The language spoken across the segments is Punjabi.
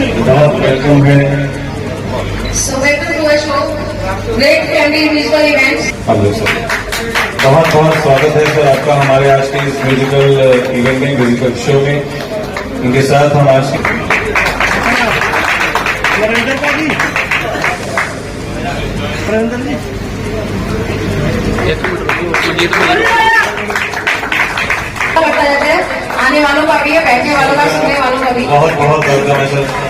बहुत वेलकम है। सब बहुत बहुत स्वागत है सर आपका हमारे आज के इस म्यूजिकल इवेंट में म्यूजिकल शो में। इनके साथ हम आज है आने वालों का भी है बैठने वालों का सुनने वालों का भी। बहुत बहुत वेलकम है सर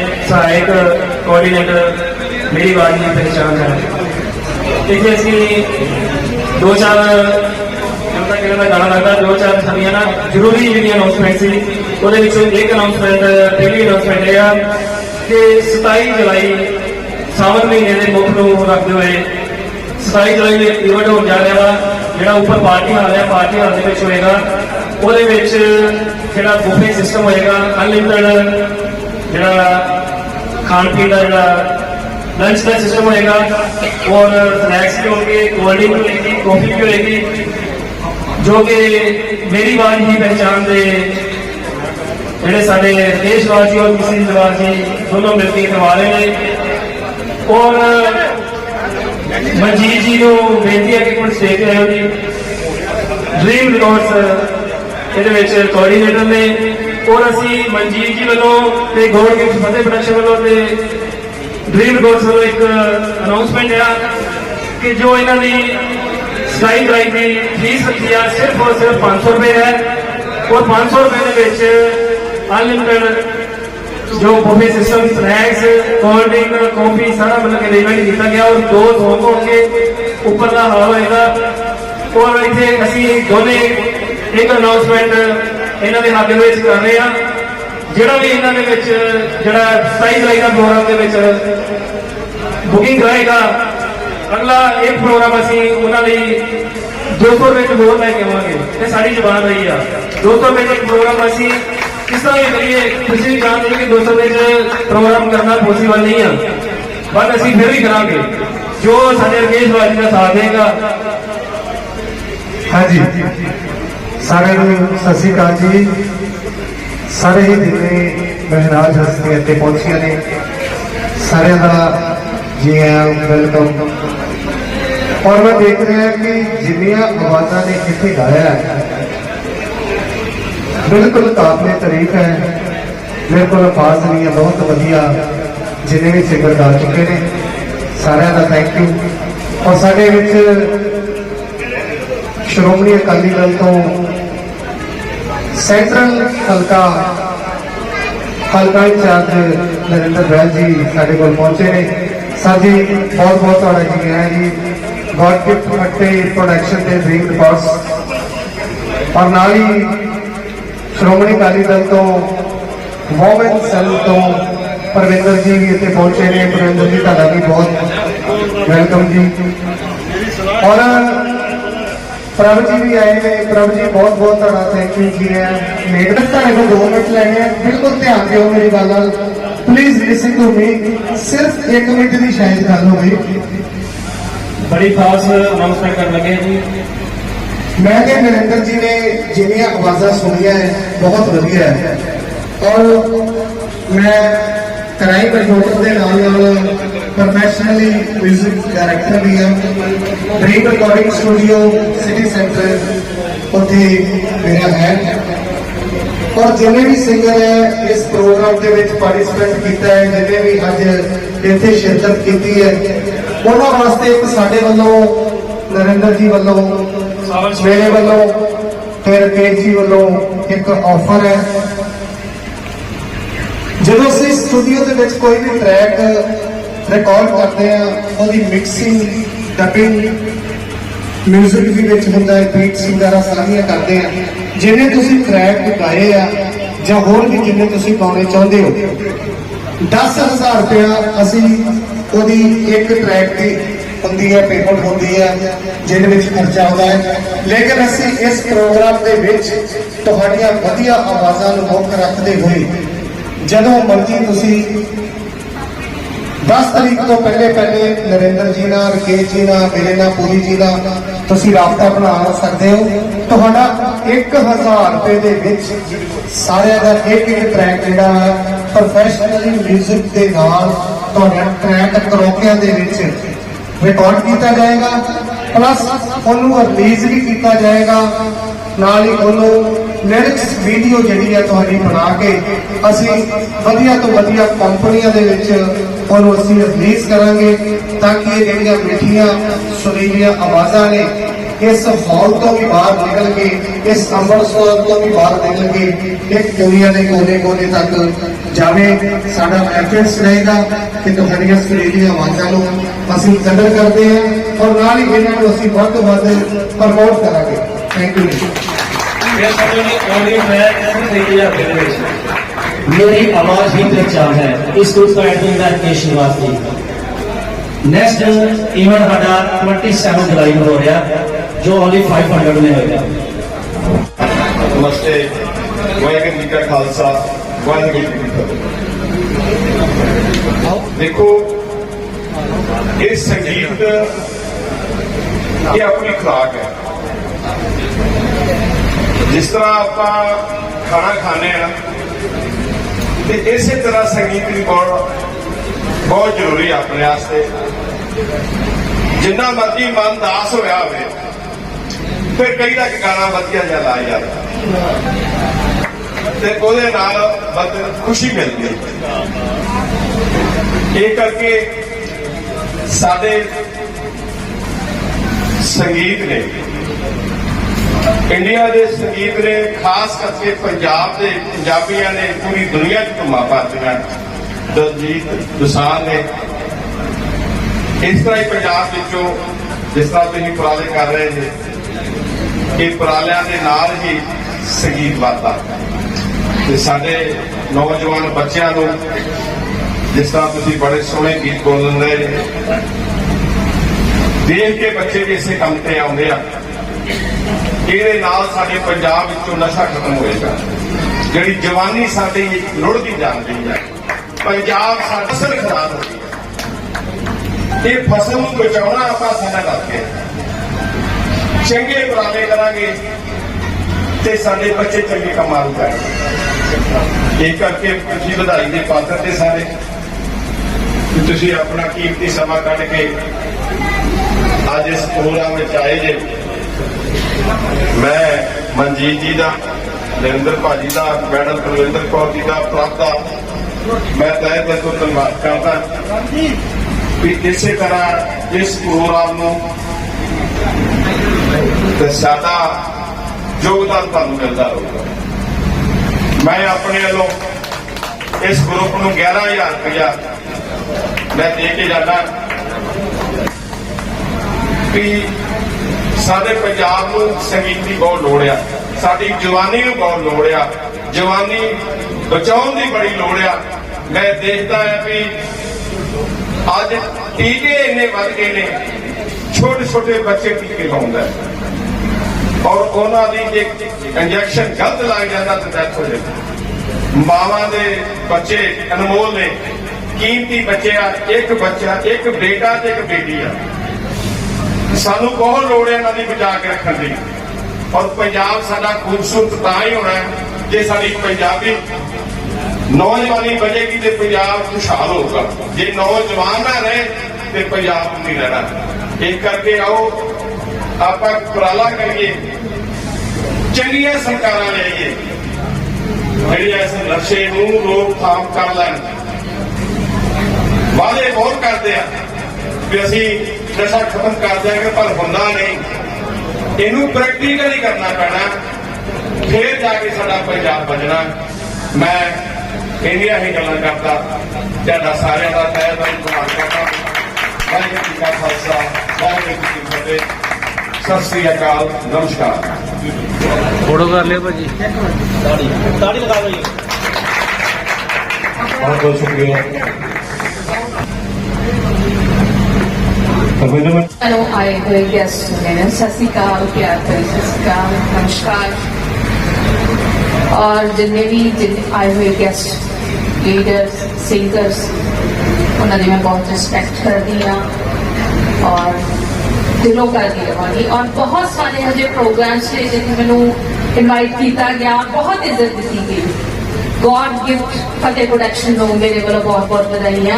ਸਹਾਇਕ ਕੋਆਰਡੀਨੇਟਰ ਮੇਰੀ ਆਵਾਜ਼ ਦੀ ਪਹਿਚਾਣ ਹੈ। ਇੱਥੇ ਅਸੀਂ ਦੋ ਚਾਰ ਜਦੋਂ ਤੱਕ ਦਾ ਗਾਣਾ ਲੱਗਦਾ, ਦੋ ਚਾਰ ਸਾਡੀਆਂ ਨਾ ਜ਼ਰੂਰੀ ਜਿਹੜੀਆਂ ਅਨਾਉਂਸਮੈਂਟ ਸੀ, ਉਹਦੇ ਵਿੱਚੋਂ ਇੱਕ ਅਨਾਉਂਸਮੈਂਟ ਪਹਿਲੀ ਅਨਾਉਂਸਮੈਂਟ ਇਹ ਆ ਕਿ 27 ਜੁਲਾਈ ਸਾਵਨ ਮਹੀਨੇ ਦੇ ਮੁੱਖ ਨੂੰ ਰੱਖਦੇ ਹੋਏ 27 ਜੁਲਾਈ ਨੂੰ ਇੱਕ ਇਵੈਂਟ ਹੋਣ ਜਾ ਰਿਹਾ ਵਾ, ਜਿਹੜਾ ਉੱਪਰ ਪਾਰਟੀ ਹਾਲ ਹੈ, ਪਾਰਟੀ ਹਾਲ ਦੇ ਵਿੱਚ ਹੋਏਗਾ। ਉਹਦੇ ਵਿੱਚ ਜਿਹੜਾ ਬੁਫੇ ਸਿਸਟਮ ਹੋਏਗਾ ਅਨਲਿਮਿਟਡ ਜਿਹੜਾ ਖਾਣ ਪੀਣ ਦਾ ਜਿਹੜਾ ਲੰਚ ਦਾ ਸਿਸਟਮ ਹੋਏਗਾ, ਔਰ ਸਨੈਕਸ ਵੀ ਹੋਣਗੇ ਕੋਲਡ ਡਰਿੰਕ ਵੀ ਹੋਏਗੀ ਕਾਫੀ ਵੀ ਹੋਏਗੀ, ਜੋ ਕਿ ਮੇਰੀ ਆਵਾਜ਼ ਹੀ ਪਹਿਚਾਣ ਦੇ ਜਿਹੜੇ ਸਾਡੇ ਦੇਸ਼ਵਾਸੀ ਔਰ ਕਿਸੇ ਨਿਵਾਸੀ ਦੋਨੋਂ ਮਿਲ ਕੇ ਕਰਵਾ ਰਹੇ ਨੇ। ਔਰ ਮਨਜੀਤ ਜੀ ਨੂੰ ਬੇਨਤੀ ਹੈ ਕਿ ਕੁਝ ਸਟੇਜ ਤੇ ਆਇਓ ਜੀ। ਡ੍ਰੀਮ ਰਿਕਾਰਡਸ ਇਹਦੇ ਵਿੱਚ ਕੋਆਰਡੀਨੇਟਰ ਨੇ। ਔਰ ਅਸੀਂ ਮਨਜੀਤ ਜੀ ਵੱਲੋਂ ਤੇ ਗੋਲਡ ਗਿਫਟ ਫਤਿਹ ਪ੍ਰੋਡਕਸ਼ਨ ਵੱਲੋਂ ਤੇ ਡ੍ਰੀਮ ਰਿਕਾਰਡਸ ਵੱਲੋਂ ਇੱਕ ਅਨਾਉਂਸਮੈਂਟ ਆ ਕਿ ਜੋ ਇਹਨਾਂ ਦੀ ਸਕਾਈ ਡਰਾਈਵ ਦੀ ਫੀਸ ਰੱਖੀ ਆ, ਸਿਰਫ ਔਰ ਸਿਰਫ 500 ਰੁਪਏ ਹੈ। ਔਰ 500 ਰੁਪਏ ਦੇ ਵਿੱਚ ਅਨਲਿਮਿਟਡ ਜੋ buffet system snacks cold drink coffee ਸਾਰਾ ਮਤਲਬ ਕਿ ਅਰੇਂਜਮੈਂਟ ਕੀਤਾ ਗਿਆ ਔਰ ਦੋ ਸੌਂਗ ਹੋਣਗੇ ਉੱਪਰ ਦਾ ਹਾਲ ਹੋਏਗਾ। ਔਰ ਇੱਥੇ ਅਸੀਂ ਦੋਨੇ ਇੱਕ ਅਨਾਉਂਸਮੈਂਟ ਇਹਨਾਂ ਦੇ ਹੱਥ ਵਿੱਚ ਕਰ ਰਹੇ ਹਾਂ ਜਿਹੜਾ ਵੀ ਇਹਨਾਂ ਦੇ ਵਿੱਚ, ਜਿਹੜਾ 27 ਜੁਲਾਈ ਦਾ ਪ੍ਰੋਗਰਾਮ ਦੇ ਵਿੱਚ ਬੁਕਿੰਗ ਕਰਾਏਗਾ ਅਗਲਾ ਇਹ ਪ੍ਰੋਗਰਾਮ ਅਸੀਂ ਉਹਨਾਂ ਲਈ 200 ਰੁਪਏ ਚ ਹੋਰ ਲੈ ਕੇ ਆਵਾਂਗੇ। ਇਹ ਸਾਡੀ ਜ਼ਬਾਨ ਰਹੀ ਆ। 200 ਰੁਪਏ ਚ ਇੱਕ ਪ੍ਰੋਗਰਾਮ ਅਸੀਂ ਕਿਸ ਤਰ੍ਹਾਂ ਵੀ ਕਰੀਏ, ਤੁਸੀਂ ਵੀ ਜਾਣਦੇ ਹੋ ਕਿ 200 ਰੁਪਏ ਚ ਪ੍ਰੋਗਰਾਮ ਕਰਨਾ ਪੋਸੀਬਲ ਨਹੀਂ ਆ। ਪਰ ਅਸੀਂ ਫਿਰ ਵੀ ਕਰਾਂਗੇ। ਜੋ ਸਾਡੇ ਰਕੇਸ਼ ਬਾਜੀ ਦਾ ਸਾਥ ਦੇਗਾ। ਹਾਂਜੀ। ਸਾਰਿਆਂ ਨੂੰ ਸਤਿ ਸ਼੍ਰੀ ਅਕਾਲ ਜੀ। ਸਾਰੇ ਹੀ ਜਿੰਨੇ ਮਹਿਰਾਜ ਹਸਤੀਆਂ ਇੱਥੇ ਪਹੁੰਚੀਆਂ ਨੇ, ਸਾਰਿਆਂ ਦਾ ਜੀ ਆਇਆਂ ਵੈਲਕਮ ਔਰ ਮੈਂ ਦੇਖ ਰਿਹਾ ਕਿ ਜਿੰਨੀਆਂ ਆਵਾਜ਼ਾਂ ਨੇ ਇੱਥੇ ਗਾਇਆ ਬਿਲਕੁਲ ਕਾਬਲੇ ਤਾਰੀਫ ਹੈ। ਮੇਰੇ ਕੋਲ ਅਲਫਾਜ਼ ਨਹੀਂ ਹੈ, ਬਹੁਤ ਵਧੀਆ, ਜਿੰਨੇ ਵੀ ਸਿੰਗਰ ਗਾ ਚੁੱਕੇ ਨੇ, ਸਾਰਿਆਂ ਦਾ ਥੈਂਕ ਯੂ ਔਰ ਸਾਡੇ ਵਿੱਚ ਸ਼੍ਰੋਮਣੀ ਅਕਾਲੀ ਦਲ ਤੋਂ ਸੈਂਟਰਲ ਹਲਕਾ ਹਲਕਾ ਇੰਚਾਰਜ ਨਰਿੰਦਰ ਬੈਲ ਜੀ ਸਾਡੇ ਕੋਲ ਪਹੁੰਚੇ ਨੇ। ਸਰ ਬਹੁਤ ਬਹੁਤ ਤੁਹਾਡਾ ਜੀ ਆਇਆਂ ਜੀ? ਗॉड ਗਿਫਟ ਫੱਟੇ ਪ੍ਰੋਡਕਸ਼ਨ ਦੇ ਡ੍ਰੀਮ ਰਿਕਾਰਡਸ ਔਰ ਨਾਲ ਹੀ ਸ਼੍ਰੋਮਣੀ ਅਕਾਲੀ ਦਲ ਤੋਂ ਵੋਮਨ ਸੈੱਲ ਤੋਂ ਪਰਵਿੰਦਰ ਜੀ ਵੀ ਇੱਥੇ ਪਹੁੰਚੇ ਨੇ। ਪਰਵਿੰਦਰ ਜੀ, ਤੁਹਾਡਾ ਵੀ ਬਹੁਤ ਵੈਲਕਮ ਜੀ। ਔਰ ਪ੍ਰਭ ਜੀ ਵੀ ਆਏ ਨੇ ਪ੍ਰਭ ਜੀ ਬਹੁਤ ਬਹੁਤ ਤੁਹਾਡਾ ਥੈਂਕ ਯੂ ਜੀ ਹੈ ਮੇਰੇ ਤੁਹਾਡੇ ਕੋਲ 2 ਮਿੰਟ ਲੈਣੇ ਆ। ਬਿਲਕੁਲ ਧਿਆਨ ਦਿਓ ਮੇਰੀ ਗੱਲ ਨਾਲ। ਪਲੀਜ਼ ਲਿਸਨ ਟੂ ਮੀ ਸਿਰਫ 1 ਮਿੰਟ ਦੀ ਸ਼ਾਇਦ ਗੱਲ ਹੋ ਗਈ ਬੜੀ ਖਾਸ ਅਨਾਉਂਸਮੈਂਟ ਕਰਨ ਲੱਗੇ ਜੀ ਮੈਂ ਤੇ ਨਰਿੰਦਰ ਜੀ ਨੇ ਜਿੰਨੀਆਂ ਆਵਾਜ਼ਾਂ ਸੁਣੀਆਂ ਹੈ ਬਹੁਤ ਵਧੀਆ ਹੈ ਔਰ ਮੈਂ ਕਰਾਈ ਕੰਪਿਊਟਰ ਦੇ ਨਾਲ ਨਾਲ ਪ੍ਰੋਫੈਸ਼ਨਲੀ 뮤직 ਡਾਇਰੈਕਟਰ ਵੀ ਹਾਂ dream recording studio city centre ਉੱਥੇ ਮੇਰਾ ਹੈ। ਔਰ ਜਿੰਨੇ ਵੀ ਸਿੰਗਰ ਹੈ, ਇਸ ਪ੍ਰੋਗਰਾਮ ਦੇ ਵਿੱਚ ਪਾਰਟਿਸਿਪੇਟ ਕੀਤਾ ਹੈ, ਜਿੰਨੇ ਵੀ ਅੱਜ ਇੱਥੇ ਸ਼ਿਰਕਤ ਕੀਤੀ ਹੈ, ਉਹਨਾਂ ਵਾਸਤੇ ਇੱਕ ਸਾਡੇ ਵੱਲੋਂ, ਨਰਿੰਦਰ ਜੀ ਵੱਲੋਂ, ਮੇਰੇ ਵੱਲੋਂ ਫਿਰ ਰਕੇਸ਼ ਜੀ ਵੱਲੋਂ ਇੱਕ ਆਫਰ ਹੈ। ਜਦੋਂ ਅਸੀਂ ਸਟੂਡੀਓ ਦੇ ਵਿੱਚ ਕੋਈ ਵੀ ਟਰੈਕ ਰਿਕਾਰਡ ਕਰਦੇ ਆ, ਉਹਦੀ ਮਿਕਸਿੰਗ ਡਬਿੰਗ ਮਿਊਜ਼ਿਕ ਵੀ ਵਿੱਚ ਹੁੰਦਾ ਹੈ ਬੀਟਸ ਵਗੈਰਾ ਸਾਰੀਆਂ ਕਰਦੇ ਆ। ਜਿੰਨੇ ਤੁਸੀਂ ਟਰੈਕ ਗਾਏ ਆ, ਜਾਂ ਹੋਰ ਵੀ ਜਿੰਨੇ ਤੁਸੀਂ ਗਾਉਣੇ ਚਾਹੁੰਦੇ ਹੋ 10000 ਰੁਪਇਆ ਅਸੀਂ ਉਹਦੀ ਇੱਕ ਟਰੈਕ ਦੀ ਹੁੰਦੀ ਹੈ ਪੇਮੈਂਟ ਹੁੰਦੀ ਹੈ, ਜਿਹਦੇ ਵਿੱਚ ਖਰਚਾ ਆਉਂਦਾ ਹੈ। ਲੇਕਿਨ ਅਸੀਂ ਇਸ ਪ੍ਰੋਗਰਾਮ ਦੇ ਵਿੱਚ ਤੁਹਾਡੀਆਂ ਵਧੀਆ ਆਵਾਜ਼ਾਂ ਨੂੰ ਮੁੱਖ ਰੱਖਦੇ ਹੋਏ, ਜਦੋਂ ਮਰਜ਼ੀ ਤੁਸੀਂ 10 ਤਰੀਕ ਤੋਂ ਪਹਿਲੇ ਪਹਿਲੇ ਨਰਿੰਦਰ ਜੀ ਨਾਲ, ਰਕੇਸ਼ ਜੀ ਨਾਲ, ਮੇਰੇ ਨਾਲ, ਪੂਰੀ ਜੀ ਨਾਲ। ਤੁਸੀਂ ਰਾਬਤਾ ਬਣਾ ਸਕਦੇ ਹੋ। ਤੁਹਾਡਾ 1000 ਰੁਪਏ ਦੇ ਵਿੱਚ ਸਾਰਿਆਂ ਦਾ ਇੱਕ ਇੱਕ ਟਰੈਕ ਜਿਹੜਾ ਹੈ ਪ੍ਰੋਫੈਸ਼ਨਲੀ 뮤직 ਦੇ ਨਾਲ ਤੁਹਾਡਾ ਟਰੈਕ ਕਰੋਕਿਆਂ ਦੇ ਵਿੱਚ ਰਿਕਾਰਡ ਕੀਤਾ ਜਾਏਗਾ। ਪਲੱਸ ਉਹਨੂੰ ਰਿਲੀਜ਼ ਵੀ ਕੀਤਾ ਜਾਏਗਾ। ਨਾਲ ਹੀ ਉਹਨੂੰ ਲਿਰਿਕਸ ਵੀਡੀਓ ਜਿਹੜੀ ਹੈ ਤੁਹਾਡੀ ਬਣਾ ਕੇ ਅਸੀਂ ਵਧੀਆ ਤੋਂ ਵਧੀਆ ਕੰਪਨੀਆਂ ਦੇ ਵਿੱਚ ਉਹਨੂੰ ਅਸੀਂ ਰਿਲੀਜ਼ ਕਰਾਂਗੇ ਤਾਂ ਕਿ ਇਹ ਜਿਹੜੀਆਂ ਮਿੱਠੀਆਂ, ਸੁਰੀਲੀਆਂ ਆਵਾਜ਼ਾਂ ਨੇ, ਇਸ ਹਾਲ ਤੋਂ ਵੀ ਬਾਹਰ ਨਿਕਲ ਕੇ, ਇਸ ਅੰਮ੍ਰਿਤਸਰ ਤੋਂ ਵੀ ਬਾਹਰ ਨਿਕਲ ਕੇ, ਇੱਕ ਦੁਨੀਆ ਦੇ ਕੋਨੇ-ਕੋਨੇ ਤੱਕ ਜਾਵੇ। ਸਾਡਾ ਐਫਰਟਸ ਰਹੇਗਾ ਕਿ ਤੁਹਾਡੀਆਂ ਸੁਰੀਲੀਆਂ ਆਵਾਜ਼ਾਂ ਨੂੰ ਅਸੀਂ ਕਦਰ ਕਰਦੇ ਹਾਂ ਔਰ ਨਾਲ ਹੀ ਇਹਨਾਂ ਨੂੰ ਅਸੀਂ ਵੱਧ ਤੋਂ ਵੱਧ ਪ੍ਰਮੋਟ ਕਰਾਂਗੇ। ਥੈਂਕ ਯੂ ਫਿਰ ਸਮਝੋ ਜੀ ਆਡੀਓ ਟਰੈਕ 3000 ਰੁਪਏ ਦੇ ਵਿੱਚ। मेरी आवाज़ ही पहचान है। इस ग्रुप का एडमिन है के श्रीवास्तव नेक्स्ट इवेंट साडा 27 जुलाई में हो रहा जो ओनली 500 में हो गया। नमस्ते वाहेगुरु जी का खालसा वाहेगुरु देखो ये संगीत ये अपनी खुराक है। जिस तरह आप खाना खाने हैं ਤੇ ਇਸੇ ਤਰ੍ਹਾਂ ਸੰਗੀਤ ਵੀ ਬਹੁਤ ਬਹੁਤ ਜ਼ਰੂਰੀ ਆਪਣੇ ਵਾਸਤੇ। ਜਿੰਨਾ ਮਰਜ਼ੀ ਮਨ ਦਾਸ ਹੋਇਆ ਹੋਵੇ, ਫਿਰ ਕਈ ਦਾ ਗਾਣਾ ਵਧੀਆ ਜਿਹਾ ਲਾਇਆ ਜਾਂਦਾ। ਤੇ ਉਹਦੇ ਨਾਲ ਬੰਦੇ ਖੁਸ਼ੀ ਮਿਲਦੀ ਹੈ। ਇਹ ਕਰਕੇ ਸਾਡੇ ਸੰਗੀਤ ਨੇ ਇੰਡੀਆ ਦੇ ਸੰਗੀਤ ਨੇ, ਖਾਸ ਕਰਕੇ ਪੰਜਾਬ ਦੇ ਪੰਜਾਬੀਆਂ ਨੇ, ਪੂਰੀ ਦੁਨੀਆ 'ਚ ਧੁੰਮਾਂ ਪਾਤੀਆਂ ਦਲਜੀਤ ਦੁਸਾਨ ਨੇ ਇਸ ਤਰ੍ਹਾਂ ਹੀ ਪੰਜਾਬ ਵਿੱਚੋਂ, ਜਿਸ ਤਰ੍ਹਾਂ ਤੁਸੀਂ ਉਪਰਾਲੇ ਕਰ ਰਹੇ ਨੇ, ਇਹ ਉਪਰਾਲਿਆਂ ਦੇ ਨਾਲ ਹੀ ਸੰਗੀਤ ਵੱਧਦਾ। ਤੇ ਸਾਡੇ ਨੌਜਵਾਨ ਬੱਚਿਆਂ ਨੂੰ, ਜਿਸ ਤਰ੍ਹਾਂ ਤੁਸੀਂ ਬੜੇ ਸੋਹਣੇ ਗੀਤ ਬੋਲਣ ਰਹੇ ਦੇਖ ਕੇ ਬੱਚੇ ਵੀ ਇਸੇ ਕੰਮ ਤੇ ਆਉਂਦੇ ਆ। ਇਹਦੇ ਨਾਲ ਸਾਡੇ ਪੰਜਾਬ ਵਿੱਚੋਂ ਨਸ਼ਾ ਖਤਮ ਹੋਏਗਾ ਜਿਹੜੀ ਜਵਾਨੀ ਸਾਡੀ ਰੁੜਦੀ ਜਾਂਦੀ ਹੈ, ਪੰਜਾਬ ਸਾਡੀ ਫਸਲ ਖਰਾਬ ਹੋ ਗਈ ਇਹ ਫਸਲ ਨੂੰ ਬਚਾਉਣਾ ਆਪਾਂ ਸਾਡਾ ਕਰਕੇ ਚੰਗੇ ਉਪਰਾਲੇ ਕਰਾਂਗੇ ਤੇ ਸਾਡੇ ਬੱਚੇ ਚੰਗੇ ਕੰਮਾਂ ਨੂੰ ਕਰਨਗੇ ਇਹ ਕਰਕੇ ਤੁਸੀਂ ਵਧਾਈ ਦੇ ਪਾਤਰ ਤੇ ਸਾਰੇ ਤੁਸੀਂ ਆਪਣਾ ਕੀਮਤੀ ਸਮਾਂ ਕੱਢ ਕੇ ਅੱਜ ਇਸ ਪ੍ਰੋਗਰਾਮ ਵਿੱਚ ਆਏ ਜੇ। ਮੈਂ ਮਨਜੀਤ ਜੀ ਦਾ, ਨਰਿੰਦਰ ਭਾਜੀ ਦਾ, ਮੈਡਮ ਕੁਲਵਿੰਦਰ ਕੌਰ ਜੀ ਦਾ, ਪ੍ਰਭ ਮੈਂ ਤਹਿ ਦਿਲ ਤੋਂ ਧੰਨਵਾਦ ਕਰਦਾ ਵੀ ਇਸੇ ਤਰ੍ਹਾਂ ਇਸ ਪ੍ਰੋਗਰਾਮ ਨੂੰ ਤੇ ਸਾਡਾ ਯੋਗਦਾਨ ਤੁਹਾਨੂੰ ਮਿਲਦਾ ਰਹੂਗਾ। ਮੈਂ ਆਪਣੇ ਵੱਲੋਂ ਇਸ ਗਰੁੱਪ ਨੂੰ 11000 ਰੁਪਇਆ ਮੈਂ ਦੇ ਕੇ ਜਾਂਦਾ। ਵੀ ਸਾਡੇ ਪੰਜਾਬ ਨੂੰ ਸੰਗੀਤ ਦੀ ਬਹੁਤ ਲੋੜ ਆ। ਸਾਡੀ ਜਵਾਨੀ ਨੂੰ ਬਹੁਤ ਲੋੜ ਆ। ਜਵਾਨੀ ਬਚਾਉਣ ਦੀ ਬੜੀ ਲੋੜ ਆ। ਮੈਂ ਦੇਖਦਾ ਆ ਵੀ ਅੱਜ ਟੀਕੇ ਇੰਨੇ ਵੱਧ ਗਏ ਨੇ ਛੋਟੇ ਛੋਟੇ ਬੱਚੇ ਟੀਕੇ ਲਾਉਂਦਾ ਔਰ ਉਹਨਾਂ ਦੀ ਜੇ ਇੰਜੈਕਸ਼ਨ ਗਲਤ ਲੱਗ ਜਾਂਦਾ ਤਾਂ ਡੈਥ ਹੋ ਜਾਂਦੀ। ਮਾਵਾਂ ਦੇ ਬੱਚੇ ਅਨਮੋਲ ਨੇ, ਕੀਮਤੀ ਬੱਚੇ ਆ, ਇੱਕ ਬੱਚਾ, ਇੱਕ ਬੇਟਾ ਤੇ ਇੱਕ ਬੇਟੀ ਆ। ਸਾਨੂੰ ਬਹੁਤ ਲੋੜ ਹੈ ਇਹਨਾਂ ਦੀ ਬਚਾ ਕੇ ਰੱਖਣ ਦੀ। ਔਰ ਪੰਜਾਬ ਸਾਡਾ ਖੂਬਸੂਰਤ ਤਾਂ ਹੀ ਹੋਣਾ ਜੇ ਸਾਡੀ ਪੰਜਾਬੀ ਨੌਜਵਾਨੀ ਬਚੇਗੀ ਤੇ ਪੰਜਾਬ ਖੁਸ਼ਹਾਲ ਹੋਊਗਾ। ਜੇ ਨੌਜਵਾਨ ਨਾ ਰਹੇ ਤੇ ਪੰਜਾਬ ਨਹੀਂ ਰਹਿਣਾ। ਇਹ ਕਰਕੇ ਆਓ, ਆਪਾਂ ਉਪਰਾਲਾ ਕਰੀਏ। ਚੰਗੀਆਂ ਸਰਕਾਰਾਂ ਲਿਆਈਏ ਜਿਹੜੀਆਂ ਇਸ ਨਸ਼ੇ ਨੂੰ ਰੋਕਥਾਮ ਕਰ ਲੈਣ। ਵਾਅਦੇ ਬਹੁਤ ਕਰਦੇ ਆ ਵੀ ਅਸੀਂ ਨਸ਼ਾ ਖਤਮ ਕਰ ਦਿਆਂਗੇ ਪਰ ਹੁੰਦਾ ਨਹੀਂ। ਇਹਨੂੰ ਪ੍ਰੈਕਟੀਕਲੀ ਕਰਨਾ ਪੈਣਾ। ਫੇਰ ਜਾ ਕੇ ਸਾਡਾ ਪੰਜਾਬ ਬਚਣਾ ਮੈਂ ਇੰਨੀਆਂ ਹੀ ਗੱਲਾਂ ਕਰਦਾ। ਤੁਹਾਡਾ ਸਾਰਿਆਂ ਦਾ ਤਹਿ ਦਿਲ ਧੰਨਵਾਦ ਕਰਦਾ ਵਾਹਿਗੁਰੂ ਜੀ ਕਾ ਖਾਲਸਾ ਵਾਹਿਗੁਰੂ ਜੀ ਕੀ ਫਤਿਹ। ਸਤਿ ਸ੍ਰੀ ਅਕਾਲ ਨਮਸਕਾਰ। ਫੋਟੋ ਕਰ ਲਿਓ ਭਾਜੀ। ਤਾੜੀ ਤਾੜੀ ਲਗਾ ਲਓ ਬਹੁਤ ਬਹੁਤ ਸ਼ੁਕਰੀਆ। ਹੈਲੋ ਆਏ ਹੋਏ ਗੈਸਟ ਨੇ ਸਤਿ ਸ਼੍ਰੀ ਅਕਾਲ ਪਿਆਰ ਭਰੀ ਸਤਿ ਸ਼੍ਰੀ ਅਕਾਲ ਨਮਸਕਾਰ ਔਰ ਜਿੰਨੇ ਵੀ ਜਿੰਨੇ ਆਏ ਹੋਏ ਗੈਸਟ ਲੀਡਰਸ ਸਿੰਗਰਸ ਉਹਨਾਂ ਦੀ ਮੈਂ ਬਹੁਤ ਰਿਸਪੈਕਟ ਕਰਦੀ ਹਾਂ ਔਰ ਦਿਲੋਂ ਕਰਦੀ ਰਹਾਂਗੀ ਔਰ ਬਹੁਤ ਸਾਰੇ ਹਜੇ ਪ੍ਰੋਗਰਾਮਸ ਨੇ ਜਿੱਥੇ ਮੈਨੂੰ ਇਨਵਾਈਟ ਕੀਤਾ ਗਿਆ ਬਹੁਤ ਇੱਜ਼ਤ ਦਿੱਤੀ ਗਈ ਗੋਡ ਗਿਫਟ ਫਤਿਹ ਪ੍ਰੋਡਕਸ਼ਨ ਨੂੰ ਮੇਰੇ ਵੱਲੋਂ ਬਹੁਤ ਬਹੁਤ ਵਧਾਈਆਂ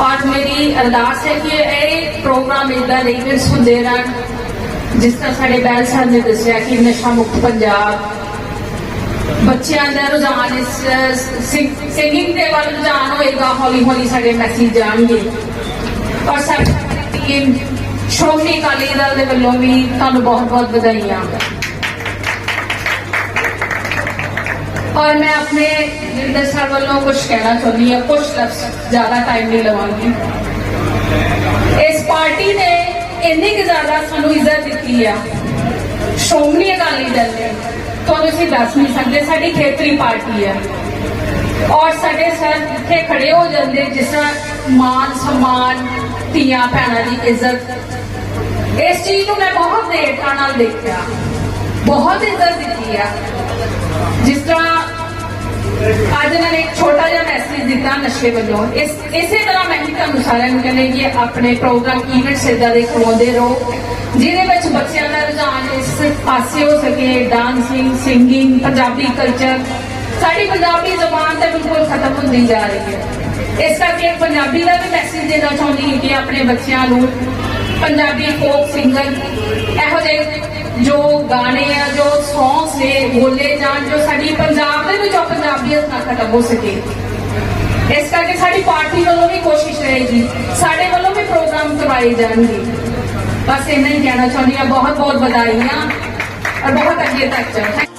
ਔਰ ਮੇਰੀ ਅਰਦਾਸ ਹੈ ਕਿ ਇਹ ਪ੍ਰੋਗਰਾਮ ਇਦਾਂ ਦੇ ਹੁੰਦੇ ਰਹਿਣ ਜਿਸ ਤਰ੍ਹਾਂ ਸਾਡੇ ਬੈਲ ਸਾਹਿਬ ਨੇ ਦੱਸਿਆ ਕਿ ਨਸ਼ਾ ਮੁਕਤ ਪੰਜਾਬ ਬੱਚਿਆਂ ਦਾ ਰੁਝਾਨ ਇਸ ਸਿੰਗਿੰਗ ਦੇ ਵੱਲ ਰੁਝਾਨ ਹੋਏਗਾ ਹੌਲੀ ਹੌਲੀ ਸਾਡੇ ਮੈਸੇਜ ਜਾਣਗੇ ਔਰ ਸਾਡੀ ਟੀਮ ਸ਼੍ਰੋਮਣੀ ਅਕਾਲੀ ਦਲ ਦੇ ਵੱਲੋਂ ਵੀ ਤੁਹਾਨੂੰ ਬਹੁਤ ਬਹੁਤ ਵਧਾਈਆਂ ਔਰ ਮੈਂ ਆਪਣੇ ਜਿੰਦਰ ਸਾਹਿਬ ਵੱਲੋਂ ਕੁਝ ਕਹਿਣਾ ਚਾਹੁੰਦੀ ਹਾਂ ਕੁਝ ਲਫ਼ਜ਼ ਜ਼ਿਆਦਾ ਟਾਈਮ ਨਹੀਂ ਲਵਾਂਗੀ। ਇਸ ਪਾਰਟੀ ਨੇ ਇੰਨੀ ਕਿ ਜ਼ਿਆਦਾ ਸਾਨੂੰ ਇੱਜ਼ਤ ਦਿੱਤੀ ਆ। ਸ਼੍ਰੋਮਣੀ ਅਕਾਲੀ ਦਲ ਨੇ, ਤੁਹਾਨੂੰ ਅਸੀਂ ਦੱਸ ਨਹੀਂ ਸਕਦੇ, ਸਾਡੀ ਖੇਤਰੀ ਪਾਰਟੀ ਹੈ ਔਰ ਸਾਡੇ ਸਰ ਇੱਥੇ ਖੜੇ ਹੋ ਜਾਂਦੇ, ਜਿਸ ਤਰ੍ਹਾਂ ਮਾਨ ਸਨਮਾਨ ਧੀਆਂ ਭੈਣਾਂ ਦੀ ਇੱਜ਼ਤ। ਇਸ ਚੀਜ਼ ਨੂੰ ਮੈਂ ਬਹੁਤ ਦੇਰਤਾ ਨਾਲ ਦੇਖਿਆ। ਬਹੁਤ ਇੱਜ਼ਤ ਦਿੱਤੀ ਆ। ਜਿਸ ਤਰ੍ਹਾਂ ਅੱਜ ਇਹਨਾਂ ਨੇ ਇੱਕ ਛੋਟਾ ਜਿਹਾ ਮੈਸੇਜ ਦਿੱਤਾ ਨਸ਼ੇ ਵੱਲੋਂ। ਇਸ, ਇਸੇ ਤਰ੍ਹਾਂ ਮੈਂ ਵੀ ਤੁਹਾਨੂੰ ਸਾਰਿਆਂ ਨੂੰ ਕਹਿੰਦੇ ਕਿ ਆਪਣੇ ਪ੍ਰੋਗਰਾਮ ਇਵੈਂਟਸ ਇਦਾਂ ਦੇ ਕਰਵਾਉਂਦੇ ਰਹੋ, ਜਿਹਦੇ ਵਿੱਚ ਬੱਚਿਆਂ ਦਾ ਰੁਝਾਨ ਇਸ ਪਾਸੇ ਹੋ ਸਕੇ ਡਾਂਸਿੰਗ ਸਿੰਗਿੰਗ ਪੰਜਾਬੀ ਕਲਚਰ ਸਾਡੀ ਪੰਜਾਬੀ ਜ਼ਬਾਨ ਤਾਂ ਬਿਲਕੁਲ ਖਤਮ ਹੁੰਦੀ ਜਾ ਰਹੀ ਹੈ। ਇਸ ਕਰਕੇ ਪੰਜਾਬੀ ਦਾ ਵੀ ਮੈਸੇਜ ਦੇਣਾ ਚਾਹੁੰਦੀ ਹਾਂ ਕਿ ਆਪਣੇ ਬੱਚਿਆਂ ਨੂੰ ਪੰਜਾਬੀ ਫੋਕ ਸਿੰਗਰ ਇਹੋ ਜਿਹੇ ਜੋ ਗਾਣੇ ਆ, ਜੋ ਸੌਂਗਸ ਨੇ, ਬੋਲੇ ਜਾਣ, ਜੋ ਸਾਡੀ ਪੰਜਾਬ ਦੇ ਵਿੱਚੋਂ ਪੰਜਾਬੀਅਤ ਨਾ ਖਤਮ ਹੋ ਸਕੇ। ਇਸ ਕਰਕੇ ਸਾਡੀ ਪਾਰਟੀ ਵੱਲੋਂ ਵੀ ਕੋਸ਼ਿਸ਼ ਰਹੇਗੀ। ਸਾਡੇ ਵੱਲੋਂ ਵੀ ਪ੍ਰੋਗਰਾਮ ਕਰਵਾਏ ਜਾਣਗੇ। ਬਸ ਇੰਨਾ ਹੀ ਕਹਿਣਾ ਚਾਹੁੰਦੀ ਹਾਂ। ਬਹੁਤ ਬਹੁਤ ਵਧਾਈਆਂ ਔਰ ਬਹੁਤ ਅੱਗੇ ਤੱਕ ਜਾਓ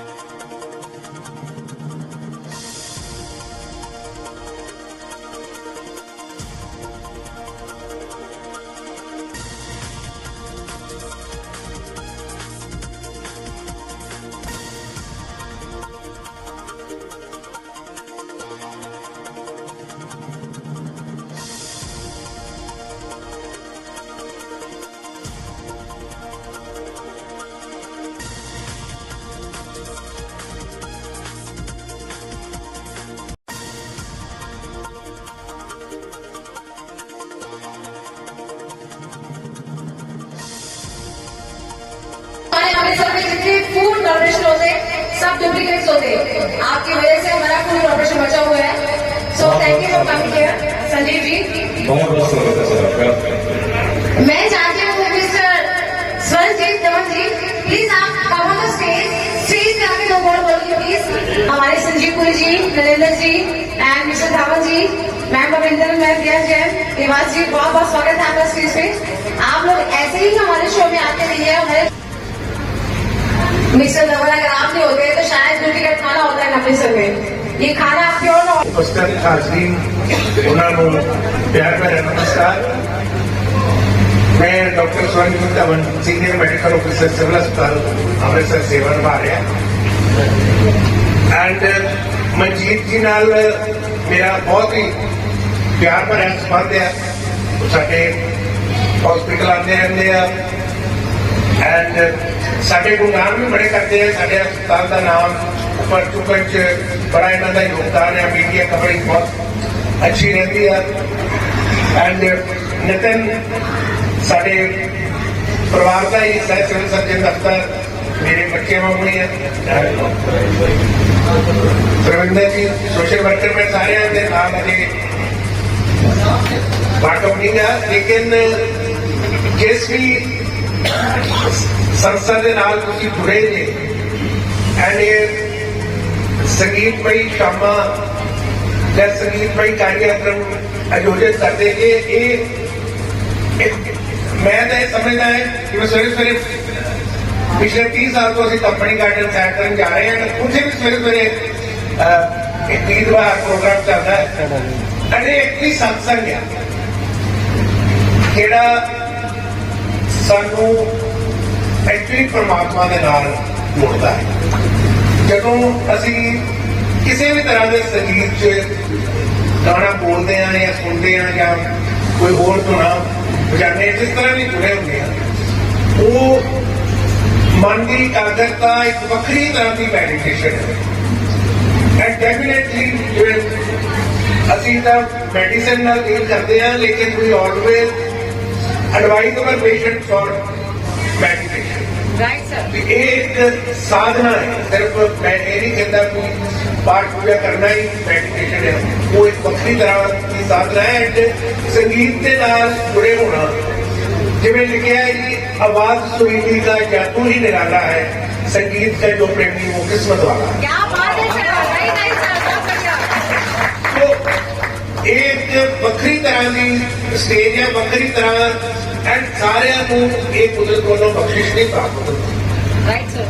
से बचा हुआ है। So thank you for coming here Sanjeev ji. बहुत बहुत स्वागत है सर आपका। मैं चाहती हूँ मिस्टर स्वरजीत दमन जी प्लीज़ आप come on the stage stage पे आके दो वर्ड बोलिए प्लीज़ हमारे Sanjeev Puri ji Narendra ji and mister Dhawan ji ma'am Ravinder ma'am Priya Jain Niwas ji बहुत बहुत स्वागत है आपका स्टेज पे। आप लोग ऐसे ही हमारे शो में आते रहिए हमारे मिस्टर धवन अगर आप नहीं होते तो शायद डुप्लीकेट खाना होता है अमृतसर में ये खाना प्योर ना ਉਸਤਾਦ ਹਾਜ਼ਰੀਨ ਉਹਨਾਂ ਨੂੰ ਪਿਆਰ ਭਰਿਆ ਨਮਸਕਾਰ ਮੈਂ doctor Swaran Dhawan senior medical ਅਫਸਰ ਸਿਵਲ ਹਸਪਤਾਲ ਅੰਮ੍ਰਿਤਸਰ ਸੇਵਾ ਨਿਭਾ ਰਿਹਾ ਐਂਡ ਮਨਜੀਤ ਜੀ ਨਾਲ ਮੇਰਾ ਬਹੁਤ ਹੀ ਪਿਆਰ ਭਰਿਆ ਸੰਬੰਧ ਹੈ ਉਹ ਸਾਡੇ ਹਸਪੀਟਲ ਆਉਂਦੇ ਰਹਿੰਦੇ ਆ ਐਂਡ ਸਾਡੇ ਗੁਣਗਾਨ ਵੀ ਬੜੇ ਕਰਦੇ ਆ ਸਾਡੇ ਹਸਪਤਾਲ ਦਾ ਨਾਮ ਉੱਪਰ ਚੁੱਕਣ ਚ ਬੜਾ ਇਹਨਾਂ ਦਾ ਯੋਗਦਾਨ ਹੈ ਮੀਡੀਆ ਕਵਰੇਜ ਬਹੁਤ ਅੱਛੀ ਰਹਿੰਦੀ ਹੈ ਐਂਡ ਨਿਤਨ, ਸਾਡੇ ਪਰਿਵਾਰ ਦਾ ਹੀ ਸਹਿ ਸਿਵਲ ਸਰਜਨ ਦਫਤਰ, ਮੇਰੇ ਬੱਚੇ ਵਾਂਗੂ ਹੀ ਹੈ। ਪ੍ਰਵਿੰਦਰ ਜੀ ਸੋਸ਼ਲ ਵਰਕਰ ਮੈਂ ਸਾਰਿਆਂ ਦੇ ਨਾਲ ਅਜੇ ਵਾਟੋ ਨਹੀਂ ਹੈ ਲੇਕਿਨ ਜਿਸ ਵੀ ਸੰਸਥਾ ਦੇ ਨਾਲ ਤੁਸੀਂ ਜੁੜੇ ਨੇ ਐਂਡ ਇਹ ਸੰਗੀਤਮਈ ਸ਼ਾਮਾਂ ਜਾਂ ਸੰਗੀਤਮਈ ਕਾਰਜਕ੍ਰਮ ਆਯੋਜਿਤ ਕਰਦੇ ਕਿ ਇਹ ਮੈਂ ਤਾਂ ਇਹ ਸਮਝਦਾ ਹੈ ਕਿ ਮੈਂ ਸਵੇਰੇ ਸਵੇਰੇ ਪਿਛਲੇ 30 ਸਾਲ ਤੋਂ ਅਸੀਂ ਕੰਪਨੀ ਗਾਰਡਨ ਸੈਰ ਕਰਨ ਜਾ ਰਹੇ ਹਾਂ। ਉੱਥੇ ਵੀ ਸਵੇਰੇ ਸਵੇਰੇ ਇੱਕ ਵੀਰਵਾਰ ਪ੍ਰੋਗਰਾਮ ਚੱਲਦਾ ਹੈ। ਅਤੇ ਇੱਕ ਹੀ ਸਤਸੰਗ ਹੈ ਜਿਹੜਾ ਸਾਨੂੰ ਐਕਚੁਅਲੀ ਪਰਮਾਤਮਾ ਦੇ ਨਾਲ ਜੋੜਦਾ ਹੈ। ਜਦੋਂ ਅਸੀਂ ਕਿਸੇ ਵੀ ਤਰ੍ਹਾਂ ਦੇ ਸੰਗੀਤ 'ਚ ਗਾਣਾ ਬੋਲਦੇ ਆ ਜਾਂ ਸੁਣਦੇ ਆ ਜਾਂ ਕੋਈ ਹੋਰ ਧੁਨਾ ਵਜਾਉਂਦੇ ਜਿਸ ਤਰ੍ਹਾਂ ਵੀ ਧੁਨੇ ਹੁੰਦੇ ਆ ਉਹ ਮਨ ਦੀ ਇਕਾਗਰਤਾ ਇੱਕ ਵੱਖਰੀ ਤਰ੍ਹਾਂ ਦੀ ਮੈਡੀਟੇਸ਼ਨ ਹੈ। ਐਂਡ ਡੈਫੀਨਿਟਲੀ ਜਿਵੇਂ ਅਸੀਂ ਤਾਂ ਮੈਡੀਸਨ ਨਾਲ ਡੀਲ ਕਰਦੇ ਆ ਲੇਕਿਨ we always advise our patient for meditation एक साधना है सिर्फ़ नहीं कहता कोई पाठ पूजा करना ही मेडिटेशन है। वो एक अपनी तरह की साधना है एंड संगीत के नाल जुड़े होना। जिमें लिखा है कि आवाज़ सुरीली का जादू ही निराला है। संगीत का जो प्रेमी वो किस्मत वाला। क्या बात है तो एक बखरी तरह की स्टेज है बखरी तरह ਇੱਕ ਵੱਖਰੀ ਤਰ੍ਹਾਂ ਦੀ ਸਟੇਜ ਹੈ ਵੱਖਰੀ ਤਰ੍ਹਾਂ ਐਂਡ ਸਾਰਿਆਂ ਨੂੰ ਇਹ ਕੁਦਰਤ ਵੱਲੋਂ ਬਖਸ਼ਿਸ਼ ਨਹੀਂ ਪ੍ਰਾਪਤ ਹੁੰਦੀ right sir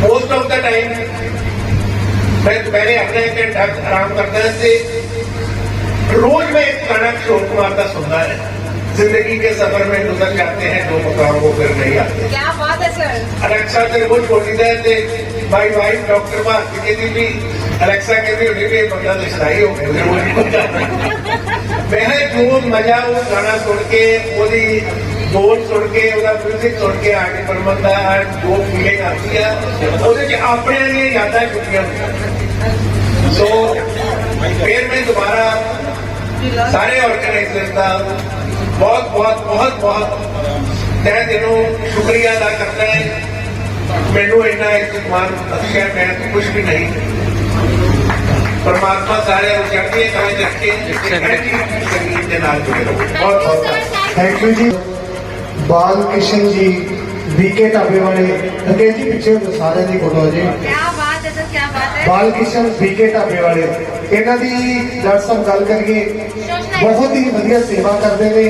most of the time ਮੈਂ ਦੁਪਹਿਰੇ ਆਪਣੇ ਇੱਕ ਘੰਟਾ ਆਰਾਮ ਕਰਦਾ ਤੇ रोज मैं एक गाना किशोर कुमार का सुनना है जिंदगी के सफर में गुजर जाते हैं जो मुकाम वो फिर नहीं आते क्या बात है सर ਅਲੈਕਸਾ ਤੇ ਬਹੁਤ ਛੋਟੀ ਦਾ ਤੇ ਮਾਈ ਵਾਈਫ ਡਾਕਟਰ ਭਾਰਤੀ ਕਹਿੰਦੀ ਵੀ ਅਲੈਕਸਾ ਕਹਿੰਦੀ ਹੁੰਦੀ ਵੀ ਇਹ ਬੰਦਾ ਤਾਂ ਸ਼ਦਾਈ ਹੋ ਗਿਆ ਮੈਂ ਕਿਹਾ ਜੋ ਮਜ਼ਾ ਉਹ ਗਾਣਾ ਸੁਣ ਕੇ ਉਹਦੀ ਬੋਲ ਸੁਣ ਕੇ ਉਹਦਾ ਮਿਊਜ਼ਿਕ ਸੁਣ ਕੇ ਆਗੇ ਪਰਮਨ ਦਾ ਜੋ ਫੀਲਿੰਗ ਆਉਂਦੀ ਆ ਉਹਦੇ ਚ ਆਪਣੇ ਦੀਆਂ ਯਾਦਾਂ ਜੁੜੀਆਂ ਹੁੰਦੀਆਂ ਸੋ ਫਿਰ ਮੈਂ ਦੁਬਾਰਾ ਸਾਰੇ ਆਰਗੇਨਾਈਜ਼ਰਸ ਦਾ ਬਹੁਤ ਬਹੁਤ ਬਹੁਤ ਬਹੁਤ ਤਹਿ ਦਿਲੋਂ ਸ਼ੁਕਰੀਆ ਅਦਾ ਕਰਦਾ ਹੈ ਮੈਨੂੰ ਇੰਨਾ ਇਤਮਾਨ ਬਖਸ਼ਿਆ ਮੈਂ ਤਾਂ ਕੁਝ ਵੀ ਨਹੀਂ ਪਰਮਾਤਮਾ ਸਾਰਿਆਂ ਨੂੰ ਚੜ੍ਹਦੀ ਕਲਾ ਚ ਰੱਖੇ ਸੰਗੀਤ ਦੇ ਨਾਲ ਜੁੜੇ ਰਹੋ। ਬਹੁਤ ਬਹੁਤ ਥੈਂਕ ਯੂ ਜੀ। ਬਾਲ ਕਿਸ਼ਨ ਜੀ ਵੀਕੇ ਢਾਬੇ ਵਾਲੇ ਅਗੇ ਜੀ ਪਿੱਛੇ ਸਾਰਿਆਂ ਦੀ ਫੋਟੋ ਜੀ। ਬਾਲ ਕਿਸ਼ਨ ਵੀਕੇ ਢਾਬੇ ਵਾਲੇ ਇਹਨਾਂ ਦੀ ਜਦ ਸਭ ਗੱਲ ਕਰੀਏ ਬਹੁਤ ਹੀ ਵਧੀਆ ਸੇਵਾ ਕਰਦੇ ਨੇ।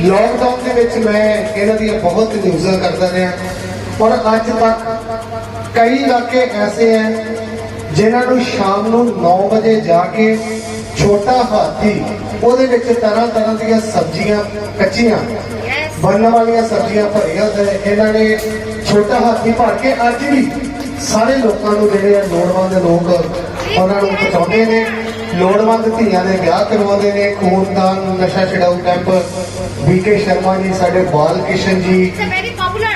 ਲੋਕਡਾਊਨ ਦੇ ਵਿੱਚ ਮੈਂ ਇਹਨਾਂ ਦੀ ਬਹੁਤ ਨਿਊਜ਼ਾਂ ਕਰਦਾ ਰਿਹਾ। ਪਰ ਅੱਜ ਤੱਕ ਕਈ ਇਲਾਕੇ ਐਸੇ ਹੈ ਜਿਨ੍ਹਾਂ ਨੂੰ ਸ਼ਾਮ ਨੂੰ 9 ਵਜੇ ਜਾ ਕੇ ਛੋਟਾ ਹਾਥੀ ਉਹਦੇ ਵਿੱਚ ਤਰ੍ਹਾਂ ਤਰ੍ਹਾਂ ਦੀਆਂ ਸਬਜ਼ੀਆਂ ਕੱਚੀਆਂ ਬਣਨ ਵਾਲੀਆਂ ਸਬਜ਼ੀਆਂ ਭਰੀਆਂ ਤੇ ਇਹਨਾਂ ਨੇ ਛੋਟਾ ਹਾਥੀ ਭਰ ਕੇ ਅੱਜ ਵੀ ਸਾਰੇ ਲੋਕਾਂ ਨੂੰ ਜਿਹੜੇ ਆ ਲੋੜਵੰਦ ਲੋਕ ਉਹਨਾਂ ਨੂੰ ਪਹੁੰਚਾਉਂਦੇ ਨੇ। ਲੋੜਵੰਦ ਧੀਆਂ ਦੇ ਵਿਆਹ ਕਰਵਾਉਂਦੇ ਨੇ। ਖੂਨਦਾਨ ਨਸ਼ਾ ਛਡਾਊ ਕੈਂਪ ਵੀਕੇ ਸ਼ਰਮਾ ਜੀ ਸਾਡੇ ਬਾਲ ਕਿਸ਼ਨ ਜੀ।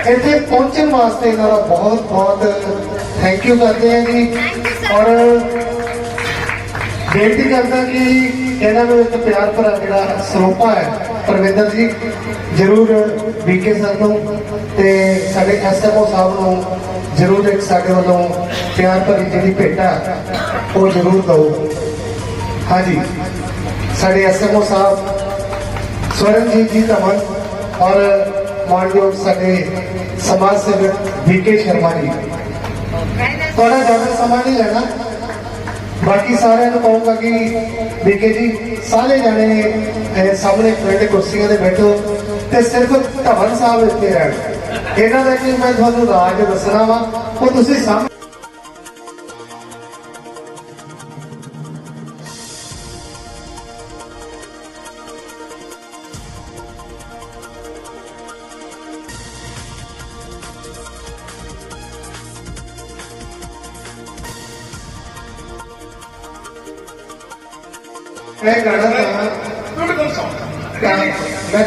ਇੱਥੇ ਪਹੁੰਚਣ ਵਾਸਤੇ ਇਹਨਾਂ ਦਾ ਬਹੁਤ ਬਹੁਤ ਥੈਂਕ ਯੂ ਕਰਦੇ ਆ ਜੀ। ਔਰ ਬੇਨਤੀ ਕਰਦਾ ਕਿ ਇਹਨਾਂ ਨੂੰ ਇੱਕ ਪਿਆਰ ਭਰਾ ਜਿਹੜਾ ਸਰੋਪਾ ਹੈ ਪਰਵਿੰਦਰ ਜੀ, ਜਰੂਰ ਬੀਕੇ ਸਰ ਨੂੰ ਤੇ ਸਾਡੇ ਐਸਐਮਓ ਸਾਹਿਬ ਨੂੰ ਜਰੂਰ ਇੱਕ ਸਾਡੇ ਵੱਲੋਂ ਪਿਆਰ ਭਰੀ ਜਿਹੜੀ ਭੇਟਾ ਉਹ ਜਰੂਰ ਦਿਓ। ਹਾਂਜੀ, ਸਾਡੇ ਐਸਐਮਓ ਸਾਹਿਬ, ਸਵਰਨਜੀਤ ਜੀ ਧਵਨ ਔਰ ਮਾਨਯੋਗ ਸਾਡੇ ਸਮਾਜ ਸੇਵਕ ਬੀਕੇ ਸ਼ਰਮਾ ਜੀ। ਤੁਹਾਡਾ ਜ਼ਿਆਦਾ ਸਮਾਂ ਨਹੀਂ ਲੈਣਾ। ਬਾਕੀ ਸਾਰਿਆਂ ਨੂੰ ਕਹੂੰਗਾ ਕਿ ਬੀਕੇ ਜੀ, ਸਾਰੇ ਜਾਣੇ ਇਹ ਸਾਹਮਣੇ ਪਿੰਡ ਕੁਰਸੀਆਂ ਤੇ ਬੈਠੋ ਤੇ ਸਿਰਫ ਧਵਨ ਸਾਹਿਬ ਇੱਥੇ ਰਹਿਣ। ਇਹਨਾਂ ਦਾ ਕਿ ਮੈਂ ਤੁਹਾਨੂੰ ਰਾਜ ਦੱਸਣਾ ਵਾ, ਉਹ ਤੁਸੀਂ ਸਾਹਮਣੇ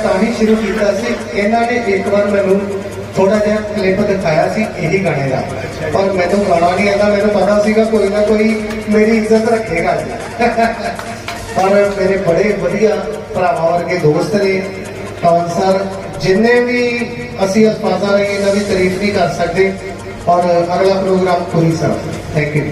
ਤਾਂ ਹੀ ਸ਼ੁਰੂ ਕੀਤਾ ਸੀ। ਇਹਨਾਂ ਨੇ ਇੱਕ ਵਾਰ ਮੈਨੂੰ ਥੋੜਾ ਜਿਹਾ ਕਲਿੱਪ ਦਿਖਾਇਆ ਸੀ, ਇਹੀ ਗਾਣੇ ਦਾ। ਪਰ ਮੈਨੂੰ ਗਾਣਾ ਨਹੀਂ ਆਉਂਦਾ, ਮੈਨੂੰ ਪਤਾ ਸੀਗਾ ਕੋਈ ਨਾ ਕੋਈ ਮੇਰੀ ਇੱਜ਼ਤ ਰੱਖੇਗਾ ਜੀ। ਪਰ ਮੇਰੇ ਬੜੇ ਵਧੀਆ ਭਰਾਵਾਂ ਵਰਗੇ ਦੋਸਤ ਨੇ ਕੌਣ ਸਰ ਜਿੰਨੇ ਵੀ ਅਸੀਂ ਅਲਫਾਜ਼ਾਂ ਰਾਹੀਂ ਇਹਨਾਂ ਦੀ ਤਾਰੀਫ ਨਹੀਂ ਕਰ ਸਕਦੇ ਔਰ ਅਗਲਾ program Puri sir. Thank you